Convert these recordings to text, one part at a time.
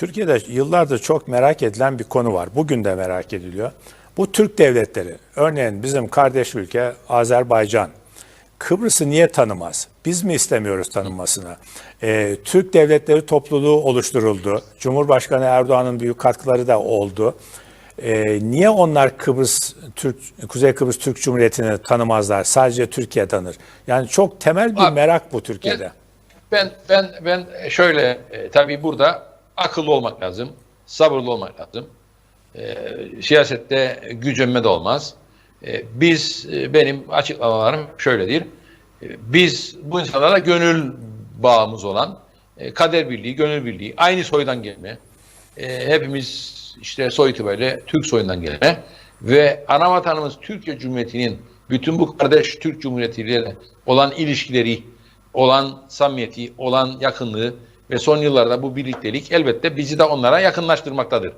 Türkiye'de yıllardır çok merak edilen bir konu var. Bugün de merak ediliyor. Bu Türk devletleri, örneğin bizim kardeş ülke Azerbaycan, Kıbrıs'ı niye tanımaz? Biz mi istemiyoruz tanınmasını? Ee, Türk devletleri topluluğu oluşturuldu. Cumhurbaşkanı Erdoğan'ın büyük katkıları da oldu. Ee, niye onlar Kıbrıs Türk Kuzey Kıbrıs Türk Cumhuriyeti'ni tanımazlar? Sadece Türkiye tanır. Yani çok temel bir merak bu Türkiye'de. Ben ben ben şöyle e, tabii burada akıllı olmak lazım, sabırlı olmak lazım. E, siyasette gücenme de olmaz. E, biz e, benim açıklamalarım şöyledir. E, biz bu insanlarla gönül bağımız olan e, kader birliği, gönül birliği, aynı soydan gelme. E, hepimiz işte soy itibariyle Türk soyundan gelme ve ana vatanımız Türkiye Cumhuriyeti'nin bütün bu kardeş Türk Cumhuriyeti'yle olan ilişkileri, olan samimiyeti, olan yakınlığı ve son yıllarda bu birliktelik elbette bizi de onlara yakınlaştırmaktadır.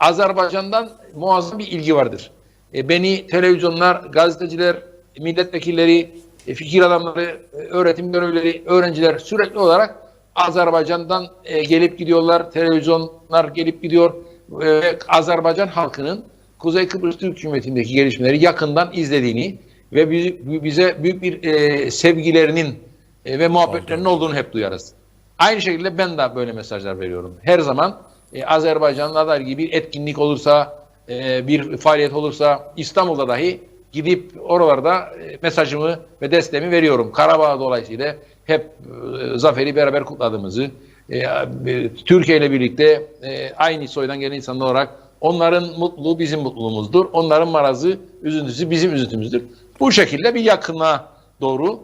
Azerbaycan'dan muazzam bir ilgi vardır. E, beni televizyonlar, gazeteciler, milletvekilleri, e, fikir adamları, e, öğretim görevlileri, öğrenciler sürekli olarak Azerbaycan'dan e, gelip gidiyorlar. Televizyonlar gelip gidiyor. E, Azerbaycan halkının Kuzey Kıbrıs Türk Cumhuriyeti'ndeki gelişmeleri yakından izlediğini ve bi- bize büyük bir e, sevgilerinin e, ve muhabbetlerinin olduğunu hep duyarız. Aynı şekilde ben de böyle mesajlar veriyorum. Her zaman e, Azerbaycan'la ilgili bir etkinlik olursa, e, bir faaliyet olursa İstanbul'da dahi gidip oralarda e, mesajımı ve desteğimi veriyorum. Karabağ dolayısıyla hep e, zaferi beraber kutladığımızı, e, e, Türkiye ile birlikte e, aynı soydan gelen insanlar olarak onların mutluluğu bizim mutluluğumuzdur. Onların marazı, üzüntüsü bizim üzüntümüzdür. Bu şekilde bir yakınlığa doğru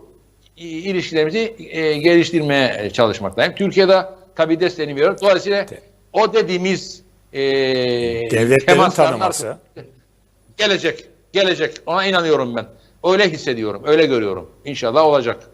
ilişkilerimizi e, geliştirmeye çalışmaktayım. Türkiye'de tabii desteğini veriyorum. Dolayısıyla o dediğimiz e, Devletlerin tanıması. Gelecek, gelecek. Ona inanıyorum ben. Öyle hissediyorum, öyle görüyorum. İnşallah olacak.